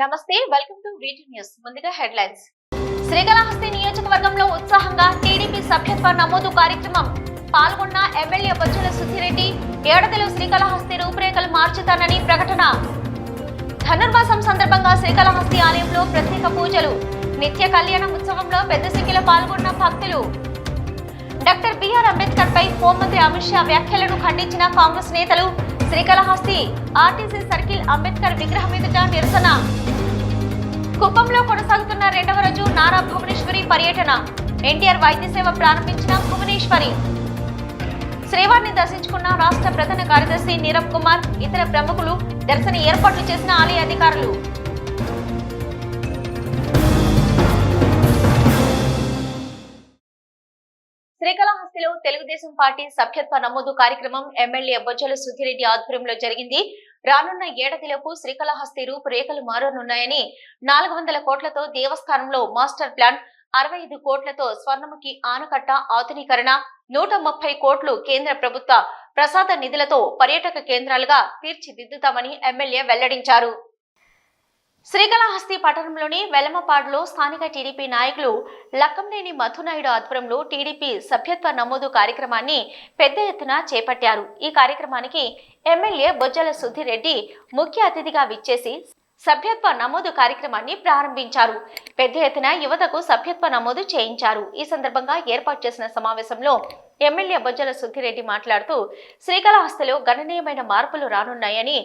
నమస్తే welcome to VT news ముందుగా headlines Srikalahasti నియోజకవర్గంలో ఉత్సాహంగా టీడీపీ సభ్యత్వ నమోదు కార్యక్రమం. పాల్గొన్న ఎమ్మెల్యే బొచ్చుల సుధిరెడ్డి ఏడతలు శ్రీకాళహస్తి రూపురేఖలు మార్చుతానని ప్రకటన. ధనుర్మాసం సందర్భంగా శ్రీకాళహస్తి ఆలయంలో ప్రత్యేక పూజలు. నిత్య కళ్యాణ ఉత్సవంలో పెద్ద సంఖ్యలో పాల్గొన్న భక్తులు. డాక్టర్ బిఆర్ అంబేద్కర్ పై హోంమంత్రి అమిత్ షా వ్యాఖ్యలను ఖండించిన కాంగ్రెస్ నేతలు శ్రీకాళహస్తి ఆర్టీసీ సర్కిల్ అంబేద్కర్ విగ్రహం ఎదుట నిరసన. కుప్పంలో కొనసాగుతున్న రెండవ రోజు నారా భువనేశ్వరి పర్యటన. ఎన్టీఆర్ వైద్య సేవ ప్రారంభించిన భువనేశ్వరి. శ్రీవారిని దర్శించుకున్న రాష్ట్ర ప్రధాన కార్యదర్శి నీరవ్ కుమార్ ఇతర ప్రముఖులు దర్శన ఏర్పాట్లు చేసిన ఆలయ అధికారులు. తెలుగుదేశం పార్టీ సభ్యత్వ నమోదు కార్యక్రమం ఎమ్మెల్యే బొజ్జల సుధిరెడ్డి ఆధ్వర్యంలో జరిగింది. రానున్న ఏడాదిలోపు శ్రీకాళహస్తి రూపురేఖలు మారనున్నాయని నాలుగు వందల కోట్లతో దేవస్థానంలో మాస్టర్ ప్లాన్ అరవై ఐదు కోట్లతో స్వర్ణముఖి ఆనకట్ట ఆధునీకరణ నూట ముప్పై కోట్లు కేంద్ర ప్రభుత్వ ప్రసాద నిధులతో పర్యాటక కేంద్రాలుగా తీర్చిదిద్దుతామని ఎమ్మెల్యే వెల్లడించారు. శ్రీకాళహస్తి పట్టణంలోని వెలమపాడులో స్థానిక టీడీపీ నాయకులు లక్కంనేని మధునాయుడు ఆధ్వర్యంలో టీడీపీ సభ్యత్వ నమోదు కార్యక్రమాన్ని పెద్ద ఎత్తున చేపట్టారు. ఈ కార్యక్రమానికి ఎమ్మెల్యే బొజ్జల సుధిరెడ్డి ముఖ్య అతిథిగా విచ్చేసి సభ్యత్వ నమోదు కార్యక్రమాన్ని ప్రారంభించారు. పెద్ద ఎత్తున యువతకు సభ్యత్వ నమోదు చేయించారు. ఈ సందర్భంగా ఏర్పాటు చేసిన సమావేశంలో ఎమ్మెల్యే బొజ్జల సుద్దిరెడ్డి మాట్లాడుతూ శ్రీకాళహస్తిలో గణనీయమైన మార్పులు రానున్నాయని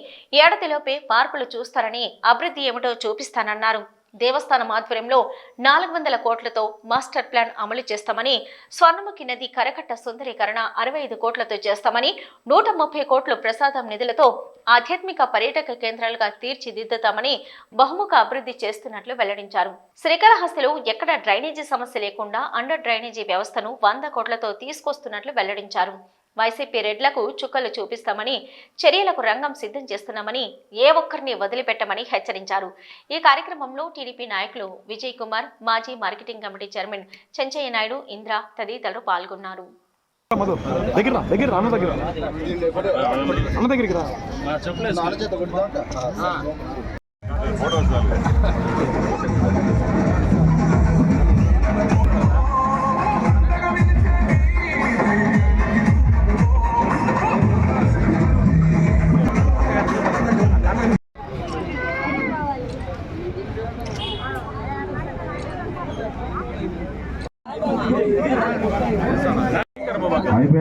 ఏడాదిలోపే మార్పులు చూస్తారని అభివృద్ధి ఏమిటో చూపిస్తానన్నారు. దేవస్థానం ఆధ్వర్యంలో నాలుగు వందల కోట్లతో మాస్టర్ ప్లాన్ అమలు చేస్తామని స్వర్ణముఖి నది కరకట్ట సుందరీకరణ అరవై ఐదు కోట్లతో చేస్తామని నూట ముప్పై కోట్లు ప్రసాదం నిధులతో ఆధ్యాత్మిక పర్యాటక కేంద్రాలుగా తీర్చిదిద్దుతామని బహుముఖ అభివృద్ధి చేస్తున్నట్లు వెల్లడించారు. శ్రీకాళహస్తిలో ఎక్కడ డ్రైనేజీ సమస్య లేకుండా అండర్ డ్రైనేజీ వ్యవస్థను వంద కోట్లతో తీసుకొస్తున్నట్లు వెల్లడించారు. వైసీపీ రెడ్లకు చుక్కలు చూపిస్తామని చర్యలకు రంగం సిద్ధం చేస్తున్నామని ఏ ఒక్కరిని వదిలిపెట్టమని హెచ్చరించారు. ఈ కార్యక్రమంలో టీడీపీ నాయకులు విజయ్ కుమార్ మాజీ marketing committee chairman Chenchaiah Naidu Indra తదితరులు పాల్గొన్నారు. మధు. దగ్గర దగ్గర అన్న దగ్గర. అన్న దగ్గరికి రా.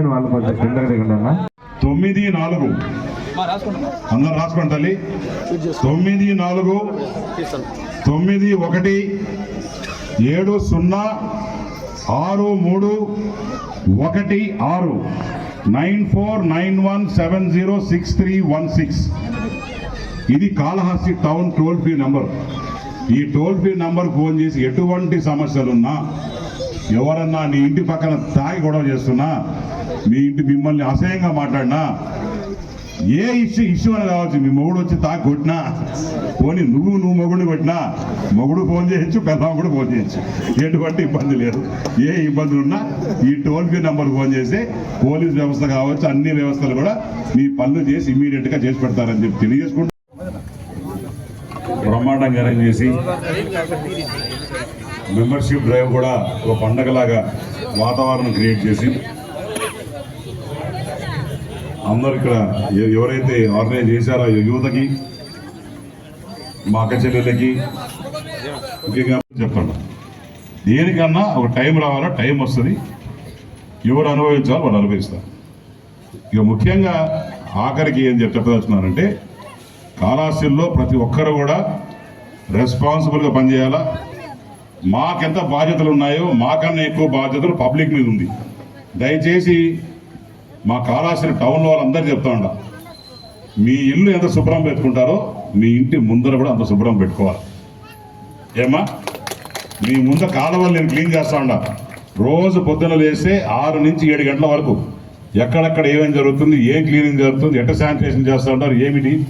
అయిపోయిన వాళ్ళు కొంచెం కిందకి దిగండి అన్న. తొమ్మిది నాలుగు. అందరు రాసుకోండి తల్లి. తొమ్మిది నాలుగు. తొమ్మిది ఒకటి. ఏడు సున్నా. ఆరు మూడు. ఒకటి ఆరు. Nine four nine one seven zero six three one six. ఇది Kalahasti town toll free number. ఈ టోల్ ఫ్రీ నంబర్ ఫోన్ చేసి ఎటువంటి సమస్యలున్నా ఎవరన్నా నీ ఇంటి పక్కన తాగి గొడవ చేస్తున్నా మీ ఇంటి మిమ్మల్ని అసహ్యంగా మాట్లాడినా? ఏ ఇష్యూ ఇష్యూ అని కావచ్చు. మీ మొగుడు వచ్చి తాకు కొట్టినా? పోనీ నువ్వు నువ్వు మొగుడిని కొట్టినా? మొగుడు ఫోన్ చేయొచ్చు పెద్దమ్మ కూడా ఫోన్ చేయొచ్చు. ఎటువంటి ఇబ్బంది లేదు. ఏ ఇబ్బందులు ఉన్నా ఈ టోల్ ఫ్రీ నెంబర్ ఫోన్ చేసి పోలీస్ వ్యవస్థ కావచ్చు అన్ని వ్యవస్థలు కూడా మీ పనులు చేసి ఇమీడియట్గా చేసి పెడతారని చెప్పి తెలియజేసుకుంటూ బ్రహ్మాండంగా అరేంజ్ చేసి మెంబర్షిప్ డ్రైవ్ కూడా ఒక పండగలాగా వాతావరణం క్రియేట్ చేసి అందరు ఇక్కడ ఎవరైతే ఆర్గనైజ్ చేశారో ఆ యువతకి మా అక్క చెల్లెళ్ళకి ముఖ్యంగా చెప్పండి. దేనికన్నా ఒక టైం రావాలా టైం వస్తుంది. ఎవరు అనుభవించాలో వాళ్ళు అనుభవిస్తారు. ఇక ముఖ్యంగా ఆఖరికి ఏం చెప్ చెప్పదలుచున్నారంటే కాళాస్తిలో ప్రతి ఒక్కరు కూడా రెస్పాన్సిబుల్గా పనిచేయాలా? మాకెంత బాధ్యతలు ఉన్నాయో మాకన్నా ఎక్కువ బాధ్యతలు పబ్లిక్ మీద ఉంది. దయచేసి మా కాళాసిన టౌన్లో వాళ్ళందరూ చెప్తా ఉండ. మీ ఇల్లు ఎంత శుభ్రం పెట్టుకుంటారో మీ ఇంటి ముందర కూడా అంత శుభ్రం పెట్టుకోవాలి. ఏమా మీ ముందు కాలువలు నేను క్లీన్ చేస్తా ఉండ. రోజు పొద్దున లేస్తే ఆరు నుంచి ఏడు గంటల వరకు ఎక్కడెక్కడ ఏమేమి జరుగుతుంది ఏం క్లీనింగ్ జరుగుతుంది ఎట్ట శానిటేషన్ చేస్తూ ఉంటారు ఏమిటి?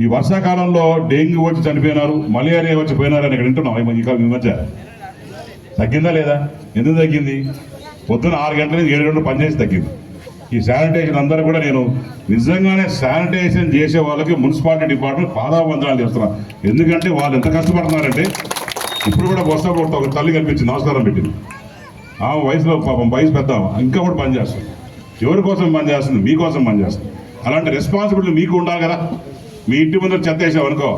ఈ వర్షాకాలంలో డెంగ్యూ వచ్చి చనిపోయినారు మలేరియా వచ్చి పోయినారని ఇక్కడ వింటున్నాం. ఇంకా మధ్య- ఈ మధ్య. తగ్గిందా లేదా? ఎందుకు తగ్గింది? పొద్దున ఆరు గంటల నుంచి ఏడు గంటలు పనిచేసి తగ్గింది. ఈ శానిటేషన్ అందరూ కూడా నేను నిజంగానే శానిటేషన్ చేసే వాళ్ళకి మున్సిపాలిటీ డిపార్ట్మెంట్ పాదావందనాలు చేస్తున్నా ఎందుకంటే వాళ్ళు ఎంత కష్టపడుతున్నారంటే ఇప్పుడు కూడా బస్తా కొడుతా ఒక తల్లి కనిపించింది నమస్కారం పెట్టింది. ఆ వయసులో పాపం వయసు పెద్ద ఇంకా కూడా పని చేస్తుంది. ఎవరి కోసం పని చేస్తుంది? మీకోసం పని చేస్తుంది. అలాంటి రెస్పాన్సిబిలిటీ మీకు ఉండాలి కదా. మీ ఇంటి ముందర చెత్త వేసామనుకో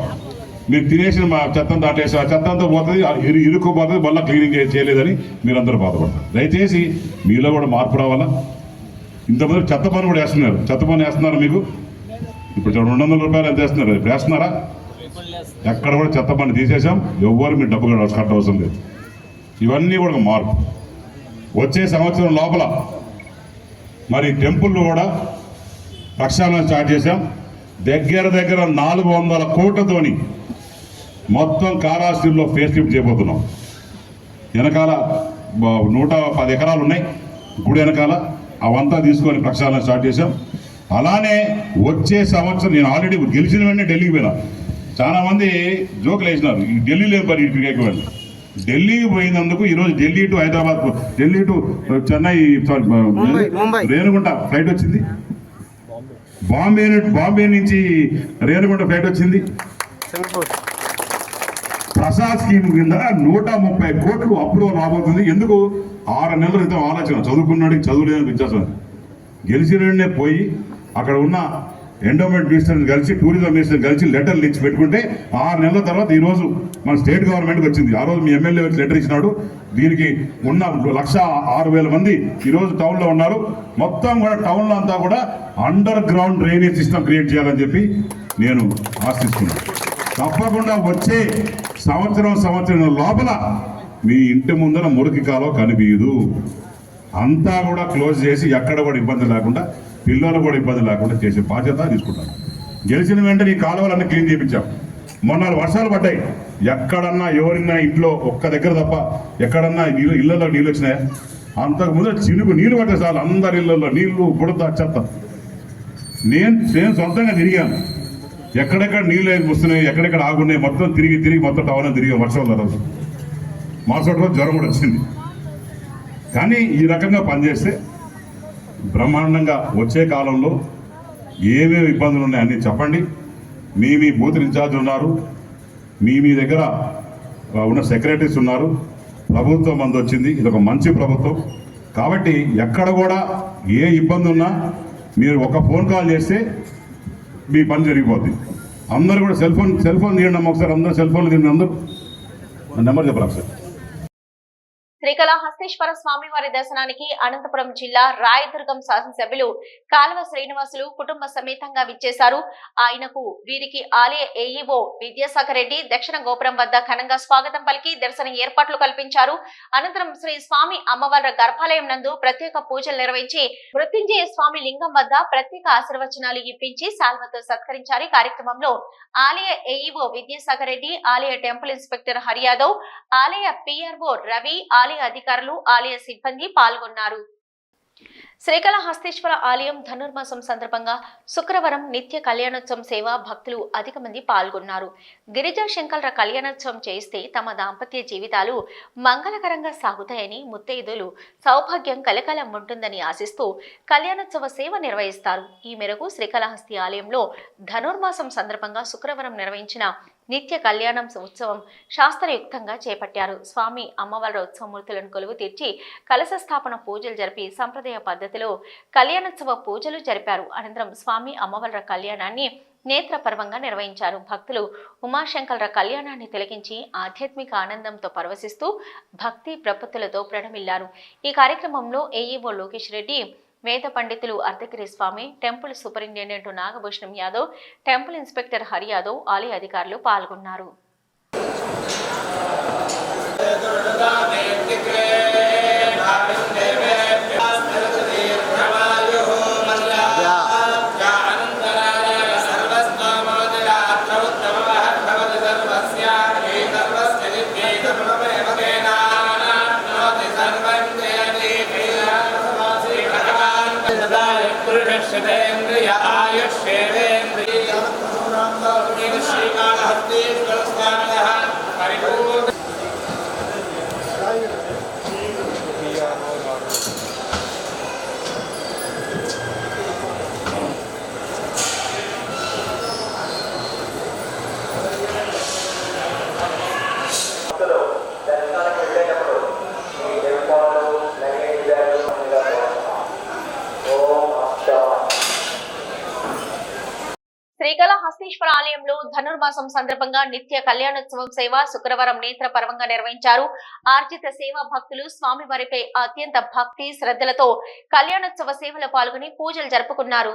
మీరు తినేసిన మా చెత్తం దాటేసి ఆ చెత్త అంతా పోతుంది ఇరు ఇరుక్కుపోతుంది మళ్ళీ క్లీనింగ్ చేయలేదని మీరందరూ బాధపడతారు. దయచేసి మీలో కూడా మార్పు రావాలా? ఇంతమంది చెత్త పని కూడా వేస్తున్నారు. చెత్త పని వేస్తున్నారు మీకు? ఇప్పుడు రెండు వందల రూపాయలు ఎంత వేస్తున్నారు? ఇప్పుడు వేస్తున్నారా? ఎక్కడ కూడా చెత్త పని తీసేసాం. ఎవ్వరు మీరు డబ్బు కట్ట అవసరం లేదు. ఇవన్నీ కూడా మార్పు. వచ్చే సంవత్సరం లోపల మరి టెంపుల్లో కూడా ప్రక్షాళన స్టార్ట్ చేశాం. దగ్గర దగ్గర నాలుగు వందల కోట్లతోని మొత్తం కారాశ్రీలో ఫేస్ లిఫ్ట్ చేయబోతున్నాం. వెనకాల నూట పది ఎకరాలు ఉన్నాయి. గుడి వెనకాల. అవంతా తీసుకొని ప్రక్షాళన స్టార్ట్ చేశాం. అలానే వచ్చే సంవత్సరం నేను ఆల్రెడీ గెలిచిన వెంటనే ఢిల్లీకి పోయినా. చాలా మంది జోకులు వేసినారు ఈ ఢిల్లీలో పని ఇక్కడికి వెళ్ళి ఢిల్లీకి పోయినందుకు ఈరోజు Delhi to Hyderabad Delhi to Chennai. Renigunta flight వచ్చింది. బాంబే బాంబే నుంచి రేణుగుంట ఫ్లైట్ వచ్చింది. ప్రసాద్ స్కీమ్ కింద నూట ముప్పై కోట్లు అప్రూవల్ రాబోతుంది. ఎందుకు? ఆరు నెలల క్రితం ఆలోచన చదువుకున్నాడికి చదువులేదని విద్యాసం గెలిచిన వెంటనే పోయి అక్కడ ఉన్న ఎండోమెంట్ మినిస్టర్ని కలిసి టూరిజం మినిస్టర్ని కలిసి లెటర్లు ఇచ్చి పెట్టుకుంటే ఆరు నెలల తర్వాత ఈరోజు మన స్టేట్ గవర్నమెంట్కి వచ్చింది. ఆ రోజు మీ ఎమ్మెల్యే వచ్చి లెటర్ ఇచ్చినాడు. దీనికి ఉన్న లక్ష ఆరు వేల మంది ఈరోజు టౌన్లో ఉన్నారు. మొత్తం కూడా టౌన్లో అంతా కూడా underground drainage system create చేయాలని చెప్పి నేను ఆశిస్తున్నాను. తప్పకుండా వచ్చే సంవత్సరం సంవత్సరం లోపల మీ ఇంటి ముందర మురికి కాలం కనిపించదు అంతా కూడా క్లోజ్ చేసి ఎక్కడ కూడా ఇబ్బంది లేకుండా పిల్లలు కూడా ఇబ్బంది లేకుండా చేసే బాధ్యత తీసుకుంటాను గెలిచిన వెంటనే ఈ కాలువలన్నీ క్లీన్ చేయించాం. మొన్న వర్షాలు పడ్డాయి. ఎక్కడన్నా ఎవరిన్నా ఇంట్లో ఒక్క దగ్గర తప్ప ఎక్కడన్నా నీళ్ళు ఇళ్ళలో నీళ్ళు వచ్చినాయా? అంతకు ముందు చినుకు నీళ్ళు పడ్డాయి చాలు. అందరి ఇళ్ళలో నీళ్ళు బుడత చెత్త. నేను నేను సొంతంగా తిరిగాను. ఎక్కడెక్కడ నీళ్ళు వస్తున్నాయి ఎక్కడెక్కడ ఆగున్నాయి మొత్తం తిరిగి తిరిగి మొత్తం టౌన్ తిరిగి వర్షాలు తర్వాత. మాసోటలో రోజు జ్వరం కూడా వచ్చింది. కానీ ఈ రకంగా పనిచేస్తే బ్రహ్మాండంగా వచ్చే కాలంలో ఏమేమి ఇబ్బందులు ఉన్నాయి అన్నీ చెప్పండి. మీ మీ బూత్ ఇన్ఛార్జ్ ఉన్నారు. మీ మీ దగ్గర ఉన్న సెక్రటరీస్ ఉన్నారు. ప్రభుత్వం మంది వచ్చింది. ఇది ఒక మంచి ప్రభుత్వం. కాబట్టి ఎక్కడ కూడా ఏ ఇబ్బంది ఉన్నా మీరు ఒక ఫోన్ కాల్ చేస్తే మీ పని జరిగిపోద్ది. అందరూ కూడా సెల్ ఫోన్ సెల్ ఫోన్ తీయండి అమ్మ ఒకసారి. అందరూ సెల్ ఫోన్లు తీయండి. అందరూ నెంబర్ చెప్పరా సార్? శ్రీకళహస్తేశ్వర స్వామి వారి దర్శనానికి అనంతపురం జిల్లా రాయదుర్గం శాసనసభ్యులు కాల్వ శ్రీనివాసులు కుటుంబ సమేతంగా విచ్చేశారు. ఆయనకు వీరికి ఆలయ ఏఈఓ విద్యాసాగర్ రెడ్డి దక్షిణ గోపురం వద్ద ఘనంగా స్వాగతం పలికి దర్శన ఏర్పాట్లు కల్పించారు. అనంతరం శ్రీ స్వామి అమ్మవారి గర్భాలయం నందు ప్రత్యేక పూజలు నిర్వహించి మృత్యుంజయ స్వామి లింగం వద్ద ప్రత్యేక ఆశీర్వచనాలు ఇప్పించి సాల్వతో సత్కరించారు. కార్యక్రమంలో ఆలయ ఏఈఓ విద్యాసాగర్ రెడ్డి ఆలయ టెంపుల్ ఇన్స్పెక్టర్ హరియాదవ్ ఆలయ పిఆర్ఓ రవి ఆలయ అధికారులు ఆలయ సిబ్బంది పాల్గొన్నారు. శ్రీకాళహస్తీశ్వర ఆలయం ధనుర్మాసం సందర్భంగా శుక్రవారం నిత్య కళ్యాణోత్సవం సేవ భక్తులు అధిక మంది పాల్గొన్నారు. గిరిజా శంకర కళ్యాణోత్సవం చేస్తే తమ దాంపత్య జీవితాలు మంగళకరంగా సాగుతాయని ముత్తైదులు సౌభాగ్యం కలకలం ఉంటుందని ఆశిస్తూ కళ్యాణోత్సవ సేవ నిర్వహిస్తారు. ఈ మేరకు శ్రీకాళహస్తి ఆలయంలో ధనుర్మాసం సందర్భంగా శుక్రవారం నిర్వహించిన నిత్య కళ్యాణం ఉత్సవం శాస్త్రయుక్తంగా చేపట్టారు. స్వామి అమ్మవారి ఉత్సవమూర్తులను కొలువు తీర్చి కలశ స్థాపన పూజలు జరిపి సంప్రదాయ పద్ధతిలో కళ్యాణోత్సవ పూజలు జరిపారు. అనంతరం స్వామి అమ్మవార్ల కళ్యాణాన్ని నేత్రపర్వంగా నిర్వహించారు. భక్తులు ఉమాశంకర కళ్యాణాన్ని తిలకించి ఆధ్యాత్మిక ఆనందంతో పరవశిస్తూ భక్తి ప్రపత్తులతో ప్రణమిల్లారు. ఈ కార్యక్రమంలో ఏఈఓ లోకేష్ రెడ్డి వేద పండితులు Ardhagiri Swami temple superintendent Nagabhushanam Yadav temple inspector Hari Yadav ఆలయ అధికారులు పాల్గొన్నారు. ధనుర్మాసం సందర్భంగా నిత్య కళ్యాణోత్సవం సేవ శుక్రవారం నేత్ర పర్వంగా నిర్వహించారు. ఆర్జిత సేవా భక్తులు స్వామివారిపై అత్యంత భక్తి శ్రద్ధలతో కళ్యాణోత్సవ సేవలో పాల్గొని పూజలు జరుపుకున్నారు.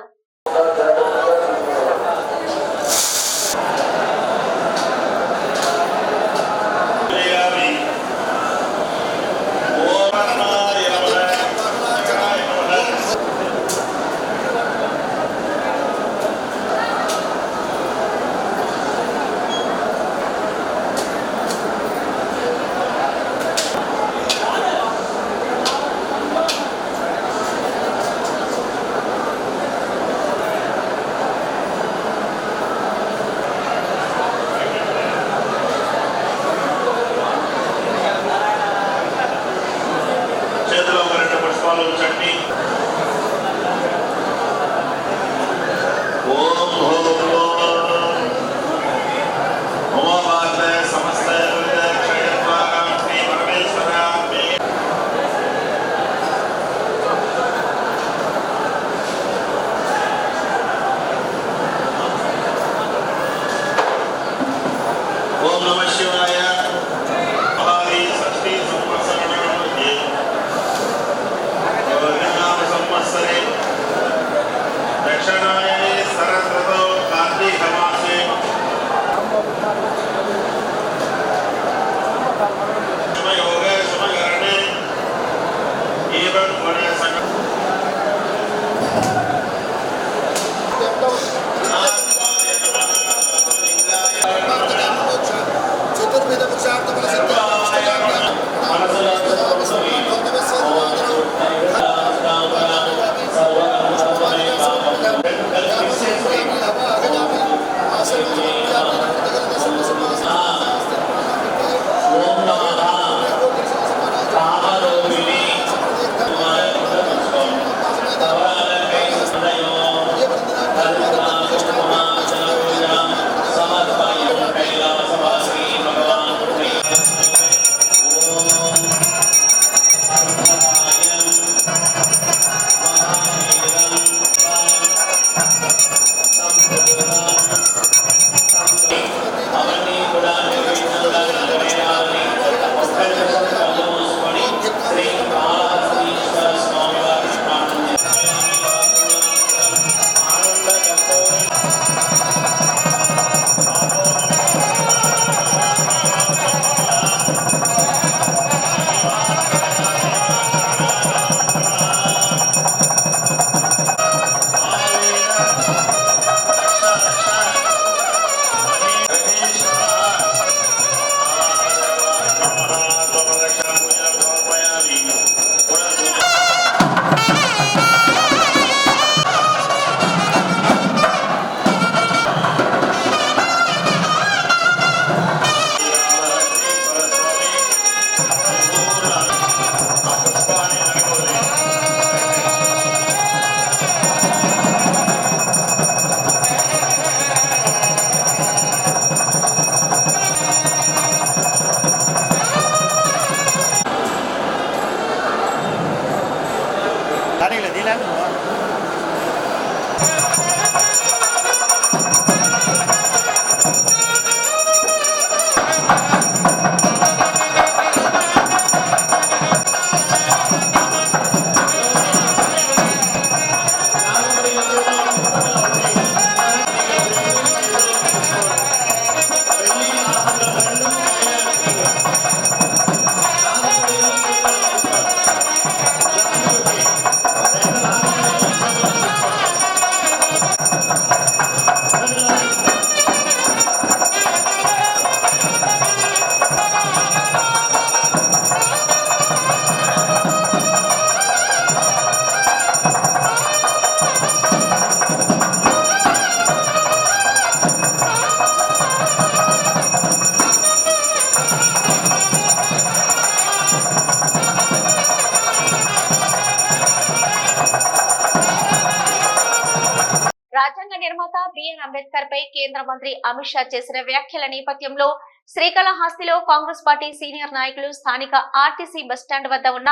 నిర్మాత బిఎన్ అంబేద్కర్ పై కేంద్ర మంత్రి అమిత్ షా చేసిన వ్యాఖ్యల నేపథ్యంలో శ్రీకాళహస్తిలో కాంగ్రెస్ పార్టీ సీనియర్ నాయకులు స్థానిక ఆర్టీసీ బస్టాండ్ వద్ద ఉన్న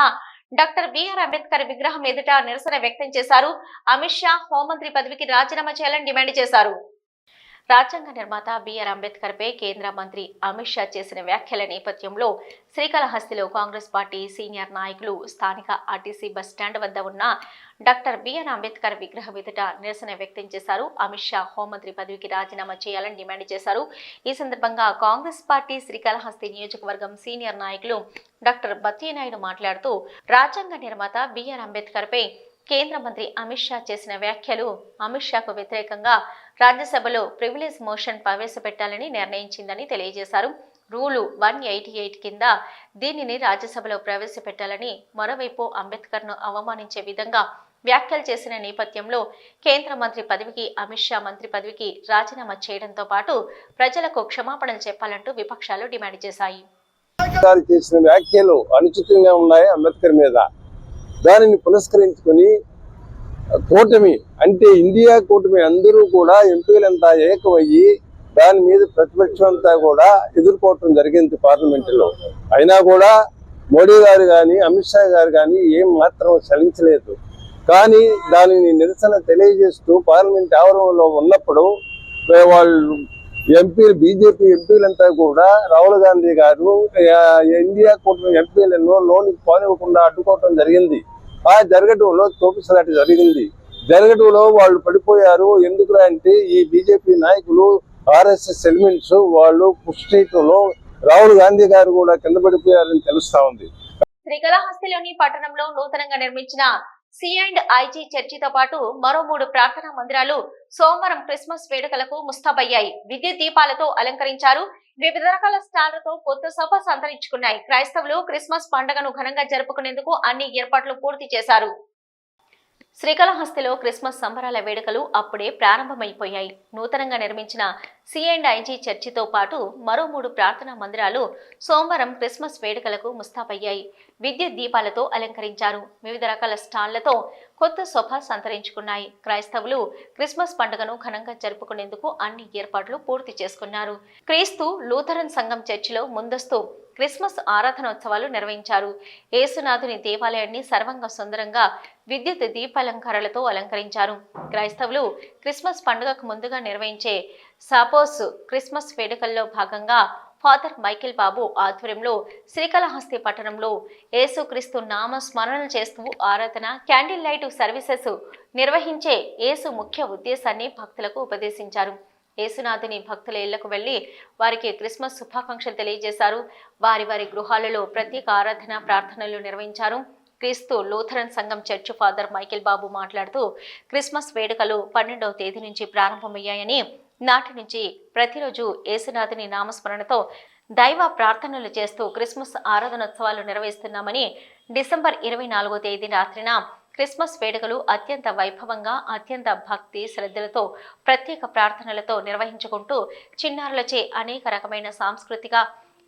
డాక్టర్ బిఆర్ అంబేద్కర్ విగ్రహం ఎదుట నిరసన వ్యక్తం చేశారు. అమిత్ షా హోంమంత్రి పదవికి రాజీనామా చేయాలని డిమాండ్ చేశారు. రాజ్యాంగ నిర్మాత బిఆర్ అంబేద్కర్ పై కేంద్ర మంత్రి అమిత్ షా చేసిన వ్యాఖ్యల నేపథ్యంలో శ్రీకాళహస్తిలో కాంగ్రెస్ పార్టీ సీనియర్ నాయకులు స్థానిక ఆర్టీసీ బస్ స్టాండ్ వద్ద ఉన్న డాక్టర్ బిఆర్ అంబేద్కర్ విగ్రహం ఎదుట నిరసన వ్యక్తం చేశారు. అమిత్ షా హోంమంత్రి పదవికి రాజీనామా చేయాలని డిమాండ్ చేశారు. ఈ సందర్భంగా కాంగ్రెస్ పార్టీ శ్రీకాళహస్తి నియోజకవర్గం సీనియర్ నాయకులు డాక్టర్ బత్యనాయుడు మాట్లాడుతూ రాజ్యాంగ నిర్మాత బిఆర్ అంబేద్కర్ పై కేంద్ర మంత్రి అమిత్ షా చేసిన వ్యాఖ్యలు అమిత్ షాకు వ్యతిరేకంగా రాజ్యసభలో ప్రివిలేజ్ మోషన్ ప్రవేశపెట్టాలని నిర్ణయించిందని తెలియజేశారు. రూలు వన్ ఎయిటీ ఎయిట్ కింద దీనిని రాజ్యసభలో ప్రవేశపెట్టాలని మరోవైపు అంబేద్కర్ను అవమానించే విధంగా వ్యాఖ్యలు చేసిన నేపథ్యంలో కేంద్ర మంత్రి పదవికి అమిత్ షా మంత్రి పదవికి రాజీనామా చేయడంతో పాటు ప్రజలకు క్షమాపణలు చెప్పాలంటూ విపక్షాలు డిమాండ్ చేశాయి. చేసిన వ్యాఖ్యలు అనుచితంగా ఉన్నాయి అంబేద్కర్ మీద? దానిని పురస్కరించుకొని కూటమి అంటే ఇండియా కూటమి అందరూ కూడా ఎంపీలంతా ఏకమయ్యి దాని మీద ప్రతిపక్షం అంతా కూడా ఎదుర్కోవటం జరిగింది పార్లమెంటులో. అయినా కూడా మోడీ గారు కానీ అమిత్ షా గారు కానీ ఏం మాత్రం చలించలేదు. కానీ దానిని నిరసన తెలియజేస్తూ పార్లమెంట్ ఆవరణలో ఉన్నప్పుడు వాళ్ళు ఎంపీలు బీజేపీ ఎంపీలంతా కూడా రాహుల్ గాంధీ గారు ఇండియా కూటమి ఎంపీలను లోనికి పోనివ్వకుండా అడ్డుకోవటం జరిగింది. ఆ జరగటంలో తోపిసలాట జరిగింది. జరగటంలో వాళ్ళు పడిపోయారు. ఎందుకు అంటే ఈ బీజేపీ నాయకులు ఆర్ఎస్ఎస్ ఎలిమెంట్స్ వాళ్ళు పుష్టిలో రాహుల్ గాంధీ గారు కూడా కింద పడిపోయారని తెలుస్తా ఉంది. శ్రీకళహస్తిలోని పట్టణంలో నూతనంగా నిర్మించిన సి అండ్ ఐజీ చర్చితో పాటు మరో మూడు ప్రార్థనా మందిరాలు సోమవారం క్రిస్మస్ వేడుకలకు ముస్తాబయ్యాయి. విద్యుత్ దీపాలతో అలంకరించారు వివిధ రకాల స్టాళ్ళతో కొత్త సభ సంతరించుకున్నాయి. క్రైస్తవులు క్రిస్మస్ పండుగను ఘనంగా జరుపుకునేందుకు అన్ని ఏర్పాట్లు పూర్తి చేశారు. శ్రీకాళహస్తిలో క్రిస్మస్ సంబరాల వేడుకలు అప్పుడే ప్రారంభమైపోయాయి. నూతనంగా నిర్మించిన సిఎండ్ఐజీ ఐజీ చర్చితో పాటు మరో మూడు ప్రార్థనా మందిరాలు సోమవారం క్రిస్మస్ వేడుకలకు ముస్తాబయ్యాయి. విద్యుత్ దీపాలతో అలంకరించారు. వివిధ రకాల స్టాళ్ళతో కొత్త శోభ సంతరించుకున్నాయి. క్రైస్తవులు క్రిస్మస్ పండుగను ఘనంగా జరుపుకునేందుకు అన్ని ఏర్పాట్లు పూర్తి చేసుకున్నారు. క్రీస్తు లూథరన్ సంఘం చర్చిలో ముందస్తు క్రిస్మస్ ఆరాధనోత్సవాలు నిర్వహించారు. యేసునాథుని దేవాలయాన్ని సర్వంగా సుందరంగా విద్యుత్ దీపాలంకారాలతో అలంకరించారు. క్రైస్తవులు క్రిస్మస్ పండుగకు ముందుగా నిర్వహించే సాపోస్ క్రిస్మస్ వేడుకల్లో భాగంగా ఫాదర్ మైకేల్ బాబు ఆధ్వర్యంలో శ్రీకాళహస్తి పట్టణంలో ఏసుక్రీస్తు నామ స్మరణలు చేస్తూ ఆరాధన క్యాండిల్ లైట్ సర్వీసెస్ నిర్వహించే ఏసు ముఖ్య ఉద్దేశాన్ని భక్తులకు ఉపదేశించారు. యేసునాథుని భక్తుల ఇళ్ళకు వెళ్ళి వారికి క్రిస్మస్ శుభాకాంక్షలు తెలియజేశారు. వారి వారి గృహాలలో ప్రత్యేక ఆరాధన ప్రార్థనలు నిర్వహించారు. క్రీస్తు లూథరన్ సంఘం చర్చ్ ఫాదర్ మైకేల్ బాబు మాట్లాడుతూ క్రిస్మస్ వేడుకలు పన్నెండవ తేదీ నుంచి ప్రారంభమయ్యాయని నాటి నుంచి ప్రతిరోజు యేసునాథుని నామస్మరణతో దైవ ప్రార్థనలు చేస్తూ క్రిస్మస్ ఆరాధనోత్సవాలు నిర్వహిస్తున్నామని డిసెంబర్ ఇరవై నాలుగో తేదీ రాత్రిన క్రిస్మస్ వేడుకలు అత్యంత వైభవంగా అత్యంత భక్తి శ్రద్ధలతో ప్రత్యేక ప్రార్థనలతో నిర్వహించుకుంటూ చిన్నారులచే అనేక రకమైన సాంస్కృతిక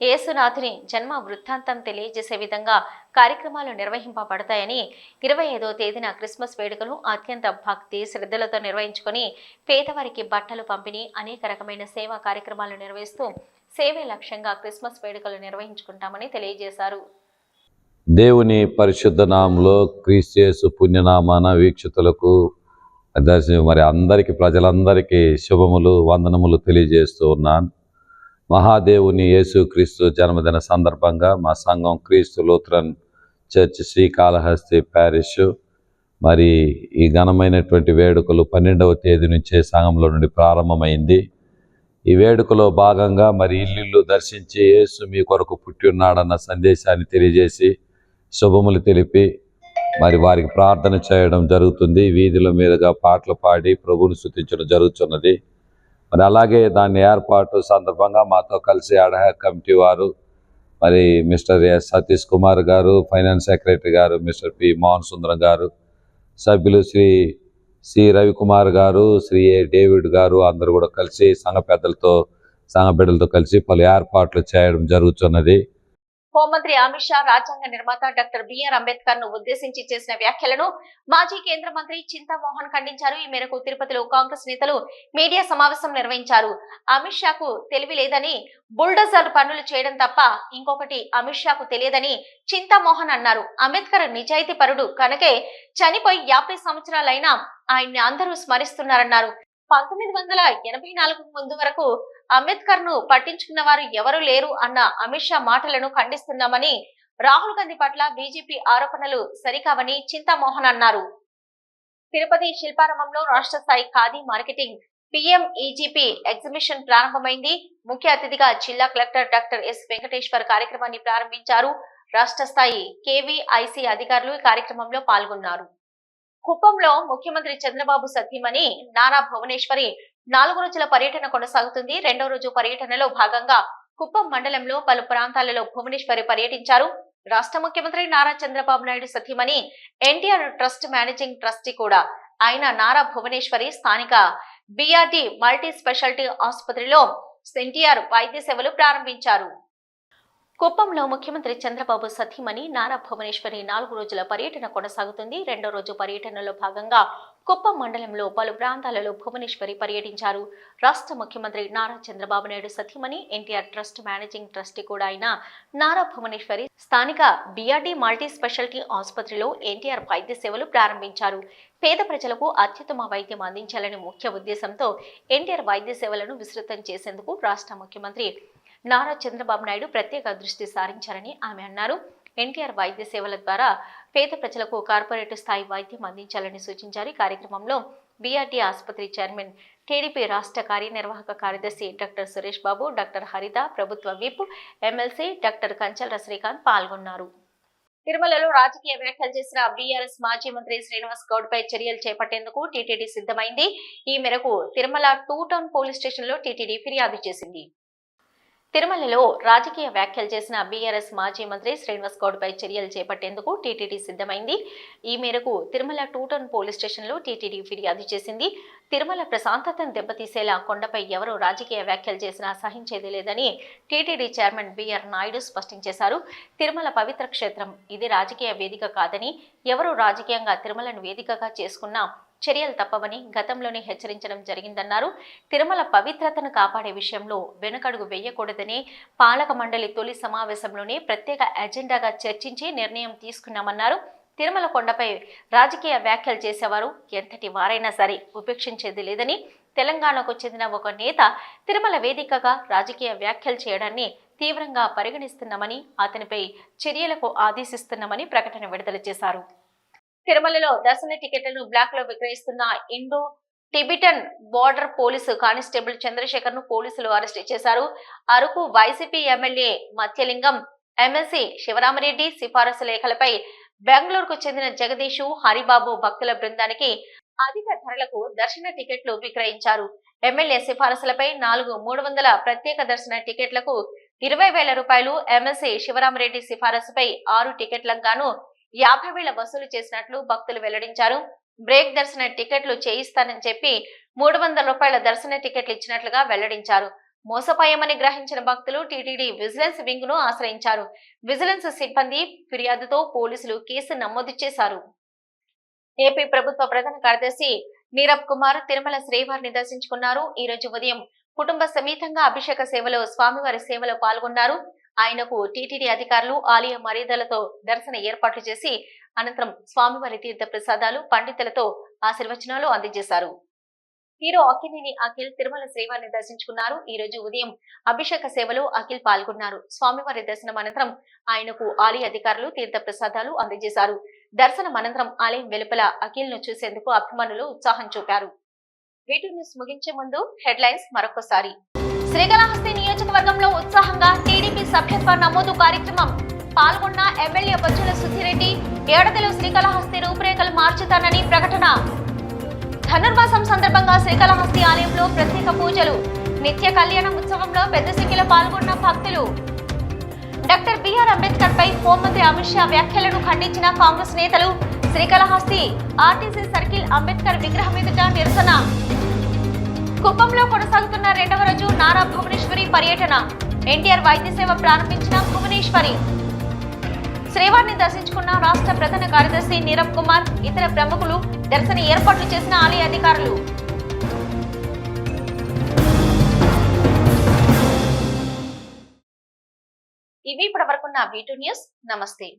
యేసునాథుని జన్మ వృత్తాంతం తెలియజేసే విధంగా కార్యక్రమాలు నిర్వహింపబడతాయని ఇరవై ఐదో తేదీన క్రిస్మస్ వేడుకలు అత్యంత భక్తి శ్రద్ధలతో నిర్వహించుకొని పేదవారికి బట్టలు పంపిణీ అనేక రకమైన సేవా కార్యక్రమాలు నిర్వహిస్తూ సేవే లక్ష్యంగా క్రిస్మస్ వేడుకలు నిర్వహించుకుంటామని తెలియజేశారు. దేవుని పరిశుద్ధ నామంలో క్రీస్తు పుణ్యనామాన వీక్షితులకు దర్శనం మరి అందరికీ ప్రజలందరికీ శుభములు వందనములు తెలియజేస్తూ ఉన్నాను. మహాదేవుని యేసుక్రీస్తు జన్మదిన సందర్భంగా మా సంఘం క్రీస్తు లూథరన్ చర్చ్ శ్రీకాళహస్తి ప్యారిష్ మరి ఈ ఘనమైనటువంటి వేడుకలు పన్నెండవ తేదీ నుంచే సంఘంలో నుండి ప్రారంభమైంది. ఈ వేడుకలో భాగంగా మరి ఇల్లు దర్శించి యేసు మీ కొరకు పుట్టి ఉన్నాడన్న సందేశాన్ని తెలియజేసి శుభములు తెలిపి మరి వారికి ప్రార్థన చేయడం జరుగుతుంది. వీధుల మీదుగా పాటలు పాడి ప్రభుని శృతించడం జరుగుతున్నది. మరి అలాగే దాని ఏర్పాటు సందర్భంగా మాతో కలిసి అడహ కమిటీ వారు మరి మిస్టర్ ఎస్ సతీష్ కుమార్ గారు ఫైనాన్స్ సెక్రటరీ గారు మిస్టర్ పి మోహన్ సుందరం గారు సభ్యులు శ్రీ సి రవికుమార్ గారు శ్రీ ఏ డేవిడ్ గారు అందరూ కూడా కలిసి సంఘ పెద్దలతో సంఘ బిడ్డలతో కలిసి పలు ఏర్పాట్లు చేయడం జరుగుతున్నది. హోంమంత్రి అమిత్ షా రాజ్యాంగ నిర్మాత డాక్టర్ బిఆర్ అంబేద్కర్ను ఉద్దేశించి చేసిన వ్యాఖ్యలను మాజీ కేంద్ర మంత్రి చింతామోహన్ ఖండించారు. ఈ మేరకు తిరుపతిలో కాంగ్రెస్ నేతలు మీడియా సమావేశం నిర్వహించారు. అమిత్ షాకు తెలివి లేదని బుల్డోజర్ పనులు చేయడం తప్ప ఇంకొకటి అమిత్ షాకు తెలియదని చింతామోహన్ అన్నారు. అంబేద్కర్ నిజాయితీ పరుడు కనుకే చనిపోయి యాభై సంవత్సరాలైనా ఆయన్ని అందరూ స్మరిస్తున్నారన్నారు. పంతొమ్మిది వందల ఎనభై నాలుగు ముందు వరకు అంబేద్కర్ను పట్టించుకున్న వారు ఎవరూ లేరు అన్న అమిత్ షా మాటలను ఖండిస్తున్నామని రాహుల్ గాంధీ పట్ల బీజేపీ ఆరోపణలు సరికావని చింతామోహన్ అన్నారు. తిరుపతి శిల్పారామంలో రాష్ట్ర స్థాయి khadi marketing PM EGP exhibition ప్రారంభమైంది. ముఖ్య అతిథిగా జిల్లా కలెక్టర్ డాక్టర్ ఎస్ వెంకటేశ్వర్ కార్యక్రమాన్ని ప్రారంభించారు. రాష్ట్ర స్థాయి కేవీఐసి అధికారులు ఈ కార్యక్రమంలో పాల్గొన్నారు. కుప్పంలో ముఖ్యమంత్రి చంద్రబాబు సతీమణి నారా భువనేశ్వరి నాలుగు రోజుల పర్యటన కొనసాగుతుంది. రెండో రోజు పర్యటనలో భాగంగా కుప్పం మండలంలో పలు ప్రాంతాలలో భువనేశ్వరి పర్యటించారు. రాష్ట్ర ముఖ్యమంత్రి నారా చంద్రబాబు నాయుడు సతీమణి ఎన్టీఆర్ ట్రస్ట్ మేనేజింగ్ ట్రస్టీ కూడా. ఆయన నారా భువనేశ్వరి స్థానిక బిఆర్డి మల్టీ స్పెషాలిటీ ఆసుపత్రిలో ఎన్టీఆర్ వైద్య సేవలు ప్రారంభించారు. కుప్పంలో ముఖ్యమంత్రి చంద్రబాబు సతీమణి నారా భువనేశ్వరి నాలుగు రోజుల పర్యటన కొనసాగుతుంది. రెండో రోజు పర్యటనలో భాగంగా కుప్పం మండలంలో పలు ప్రాంతాలలో భువనేశ్వరి పర్యటించారు. రాష్ట్ర ముఖ్యమంత్రి నారా చంద్రబాబు నాయుడు సతీమణి ఎన్టీఆర్ ట్రస్ట్ మేనేజింగ్ ట్రస్టీ కూడా అయిన నారా భువనేశ్వరి స్థానిక బీఆర్డీ మల్టీ స్పెషాలిటీ ఆసుపత్రిలో ఎన్టీఆర్ వైద్య సేవలు ప్రారంభించారు. పేద ప్రజలకు అత్యుత్తమ వైద్యం అందించాలనే ముఖ్య ఉద్దేశంతో ఎన్టీఆర్ వైద్య సేవలను విస్తృతం చేసేందుకు రాష్ట్ర ముఖ్యమంత్రి నారా చంద్రబాబు నాయుడు ప్రత్యేక దృష్టి సారించారని ఆమె అన్నారు. ఎన్టీఆర్ వైద్య సేవల ద్వారా పేద ప్రజలకు కార్పొరేట్ స్థాయి వైద్యం అందించాలని సూచించారు. కార్యక్రమంలో బీఆర్టీ ఆసుపత్రి చైర్మన్ టీడీపీ రాష్ట్ర కార్యనిర్వాహక కార్యదర్శి డాక్టర్ సురేష్ బాబు డాక్టర్ హరిత ప్రభుత్వ whip MLC doctor Kanchala Srikanth పాల్గొన్నారు. తిరుమలలో రాజకీయ వ్యాఖ్యలు చేసిన బీఆర్ఎస్ మాజీ మంత్రి శ్రీనివాస్ గౌడ్ పై చర్యలు చేపట్టేందుకు టీటీడీ సిద్ధమైంది. ఈ మేరకు తిరుమల టూ టౌన్ పోలీస్ స్టేషన్లో టీటీడీ ఫిర్యాదు చేసింది. తిరుమలలో రాజకీయ వ్యాఖ్యలు చేసిన బీఆర్ఎస్ మాజీ మంత్రి శ్రీనివాస్ గౌడ్పై చర్యలు చేపట్టేందుకు టీటీడీ సిద్ధమైంది. ఈ మేరకు తిరుమల టూటౌన్ పోలీస్ స్టేషన్లో టీటీడీ ఫిర్యాదు చేసింది. తిరుమల ప్రశాంతతను దెబ్బతీసేలా కొండపై ఎవరు రాజకీయ వ్యాఖ్యలు చేసినా సహించేది లేదని టీటీడీ చైర్మన్ బీఆర్ నాయుడు స్పష్టం చేశారు. తిరుమల పవిత్ర క్షేత్రం ఇది రాజకీయ వేదిక కాదని ఎవరు రాజకీయంగా తిరుమలను వేదికగా చేసుకున్నా చర్యలు తప్పవని గతంలోనే హెచ్చరించడం జరిగిందన్నారు. తిరుమల పవిత్రతను కాపాడే విషయంలో వెనుకడుగు వేయకూడదని పాలక మండలి తొలి సమావేశంలోనే ప్రత్యేక ఎజెండాగా చర్చించి నిర్ణయం తీసుకున్నామన్నారు. తిరుమల కొండపై రాజకీయ వ్యాఖ్యలు చేసేవారు ఎంతటి వారైనా సరే ఉపేక్షించేది లేదని తెలంగాణకు చెందిన ఒక నేత తిరుమల వేదికగా రాజకీయ వ్యాఖ్యలు చేయడాన్ని తీవ్రంగా పరిగణిస్తున్నామని అతనిపై చర్యలకు ఆదేశిస్తున్నామని ప్రకటన విడుదల చేశారు. తిరుమలలో దర్శన టికెట్లను బ్లాక్లో విక్రయిస్తున్న Indo Tibetan border police constable చంద్రశేఖర్ను పోలీసులు అరెస్ట్ చేశారు. Araku YCP MLA Matyalingam MLC Sivaramareddy సిఫారసు లేఖలపై బెంగళూరుకు చెందిన జగదీషు హరిబాబు భక్తుల బృందానికి అధిక ధరలకు దర్శన టికెట్లు విక్రయించారు. ఎమ్మెల్యే సిఫారసులపై నాలుగు మూడు వందల ప్రత్యేక దర్శన టికెట్లకు ఇరవై వేల రూపాయలు ఎమ్మెల్సీ శివరామరెడ్డి సిఫారసుపై ఆరు టికెట్లకు గాను యాభై వేల వసూలు చేసినట్లు భక్తులు వెల్లడించారు. బ్రేక్ దర్శన టికెట్లు చేయిస్తానని చెప్పి మూడు వందల రూపాయల దర్శన టికెట్లు ఇచ్చినట్లుగా వెల్లడించారు. మోసపాయమని గ్రహించిన భక్తులు టీటీడీ విజిలెన్స్ వింగ్ను ఆశ్రయించారు. విజిలెన్స్ సిబ్బంది ఫిర్యాదుతో పోలీసులు కేసు నమోదు చేశారు. ఏపీ ప్రభుత్వ ప్రధాన కార్యదర్శి నీరబ్ కుమార్ తిరుమల శ్రీవారిని దర్శించుకున్నారు. ఈ రోజు ఉదయం కుటుంబ సమేతంగా అభిషేక సేవలో స్వామివారి సేవలో పాల్గొన్నారు. ఆయనకు టీటీడీ అధికారులు ఆలయ మర్యాదలతో దర్శన ఏర్పాట్లు చేసి అనంతరం స్వామివారి తీర్థ ప్రసాదాలు పండితులతో ఆశీర్వచనాలు అందజేశారు. హీరో అఖిలిని అఖిల్ తిరుమల శ్రీవారిని దర్శించుకున్నారు. ఈ రోజు ఉదయం అభిషేక సేవలో అఖిల్ పాల్గొన్నారు. స్వామివారి దర్శనం అనంతరం ఆయనకు ఆలయ అధికారులు తీర్థ ప్రసాదాలు అందజేశారు. దర్శనం అనంతరం ఆలయం వెలుపల అఖిల్ను చూసేందుకు అభిమానులు ఉత్సాహం చూపారు. వీటి న్యూస్ ముగించే ముందు హెడ్లైన్స్ మరొకసారి శ్రీకాళహస్తి నియోజకవర్గంలో ఉత్సాహంగా టీడీపీ సభ్యత్వ నమోదు కార్యక్రమం. పాల్గొన్న ఎమ్మెల్యే బొచ్చుల సుధిరెడ్డి ఏడదిలో శ్రీకాళహస్తి రూపురేఖలు మార్చుతానని ప్రకటన. ధనుర్మాసం సందర్భంగా శ్రీకాళహస్తి ఆలయంలో ప్రత్యేక పూజలు. నిత్య కళ్యాణ ఉత్సవంలో పెద్ద సంఖ్యలో పాల్గొన్న భక్తులు. డాక్టర్ బిఆర్ అంబేద్కర్ పై హోంమంత్రి అమిత్ షా వ్యాఖ్యలను ఖండించిన కాంగ్రెస్ నేతలు శ్రీకాళహస్తి ఆర్టీసీ సర్కిల్ అంబేద్కర్ విగ్రహం ఎదుట నిరసన. కుప్పంలో కొనసాగుతున్న రెండవ రోజు నారా భువనేశ్వరి పర్యటన. ఎన్టీఆర్ వైద్య సేవ ప్రారంభించిన భువనేశ్వరి. శ్రీవారిని దర్శించుకున్న రాష్ట్ర ప్రధాన కార్యదర్శి నీరబ్ కుమార్ ఇతర ప్రముఖులు దర్శన ఏర్పాట్లు చేసిన ఆలయ అధికారులు. ఇవి ఇప్పటి వరకున్న వీటూ న్యూస్. నమస్తే.